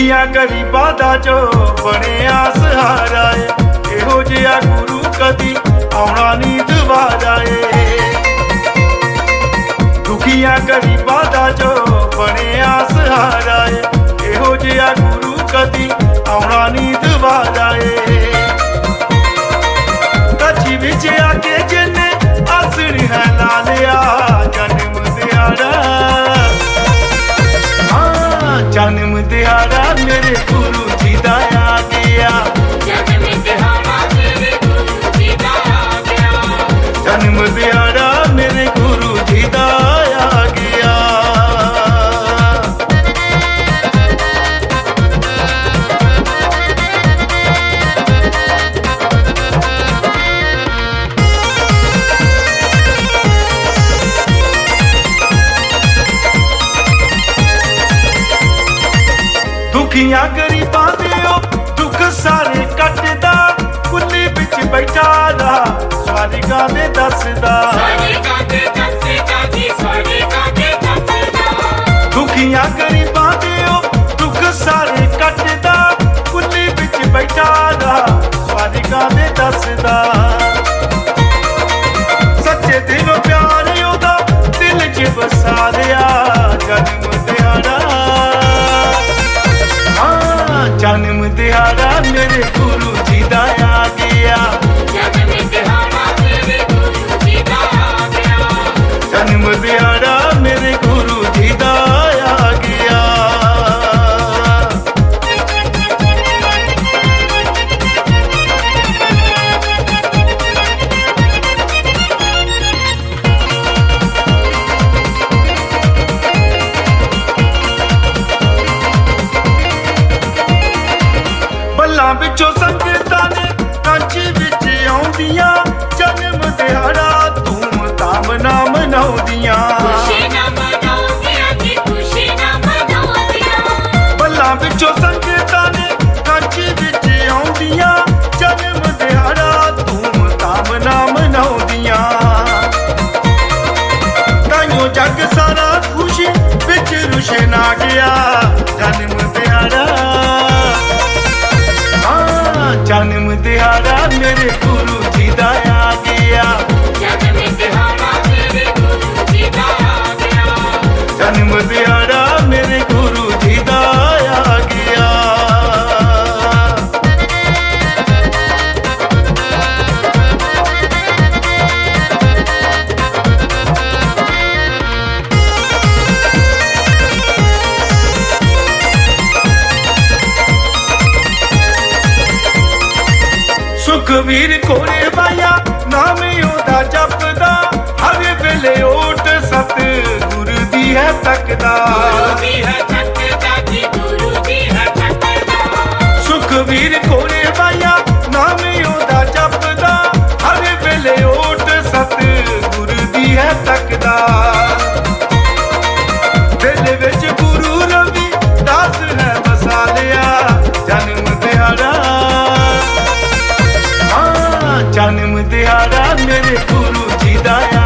ਦੁਖੀਆਂ ਗਰੀਬਾਂ ਦਾ ਜੋ ਬਣਿਆ ਸਹਾਰਾ ਏ। ਇਹੋ ਜਿਹਾ ਗੁਰੂ ਕਦੀ ਆਉਣਾ ਨਹੀਂ ਦੁਬਾਰਾ ਏ। ਦੁਖੀਆਂ ਗਰੀਬਾਂ ਦਾ ਜੋ ਬਣਿਆ ਸਹਾਰਾ ਏ। ਇਹੋ ਜਿਹਾ ਗੁਰੂ ਕਦੀ ਆਉਣਾ ਨਹੀਂ ਦੁਬਾਰਾ ਏ। ਕੱਚੀ ਵਿੱਚ ਆ ਕੇ ਜਿੰਨੇ ਆਸਣ ਹੈ ਲਾ ਲਿਆ, ਜਨਮ ਦਿਹਾੜਾ। ਹਾਂ, ਜਨਮ ਦਿਹਾੜਾ। ਦੁਖੀਆਂ ਗਰੀਬਾਂ ਦੇ ਉਹ ਦੁੱਖ ਸਾਰੇ ਕੱਟਦਾ। ਕੁੱਲੀ ਵਿੱਚ ਬੈਠਾ ਰਹਾ ਸਵਾਰਿਗਾ ਦੇ ਦੱਸਦਾ। ਸਾਰੇ ਕਾਦੇ ਦੱਸੇਗਾ ਜੀ ਸਾਰੇ ਕਾਦੇ ਦੱਸੇਗਾ ਦੁਖੀਆਂ ਜਨਮ ਦਿਹਾੜਾ ਮੇਰੇ ਗੁਰੂ ਬੱਲਾਂ ਵਿੱਚੋਂ ਸੰਗਤਾਂ ਨੇ ਕੰਚ ਵਿੱਚ ਆਉਂਦੀਆਂ ਜਨਮ ਦਿਹਾੜਾ ਧੂਮ ਧਾਮ ਨਾਲ ਮਨਾਉਂਦੀਆਂ। ਖੁਸ਼ੀ ਨਾ ਮਨਾਉਂਦੀਆਂ ਜੀ ਖੁਸ਼ੀ ਨਾ ਮਨਾਉਂਦੀਆਂ। ਬੱਲਾਂ ਵਿੱਚੋਂ ਸੰਗਤਾਂ ਨੇ ਕੰਚ ਵਿੱਚ ਆਉਂਦੀਆਂ ਜਨਮ ਦਿਹਾੜਾ ਧੂਮ ਧਾਮ ਨਾਲ ਮਨਾਉਂਦੀਆਂ। ਤਾਈਓ ਜੱਗ ਸਾਰਾ ਖੁਸ਼ੀ ਵਿੱਚ ਰੁਸ਼ਨ ਆ ਗਿਆ ਜਨਮ ਦਿਹਾੜਾ ਮੇਰੇ ਗੁਰੂ ਜੀ ਦਾ ਆ ਗਿਆ। ਜਨਮ ਦਿਹਾੜਾ ਮੇਰੇ ਗੁਰੂ ਜੀ ਦਾ ਆ ਗਿਆ। ਜਨਮ ਦਿਹਾੜਾ ਸੁਖਵੀਰ ਕੋਲੇ ਬਾਇਆ ਨਾਮ ਉਹਦਾ ਜਪਦਾ। ਹਰ ਵੇਲੇ ਓਟ ਸਤ ਗੁਰੂ ਦੀ ਹੈ ਤੱਕਦਾ। ਗੁਰੂ ਜੀ ਹੈ ਚੱਕਦਾ ਸੁਖਵੀਰ ਕੋਲੇ ਬਾਇਆ ਨਾਮ ਉਹਦਾ ਜਪਦਾ। ਹਰ ਵੇਲੇ ਓਟ ਸਤ ਗੁਰੂ ਦੀ ਹੈ ਪਿਆਰਾ ਮੇਰੇ ਗੁਰੂ ਜੀ ਦਾ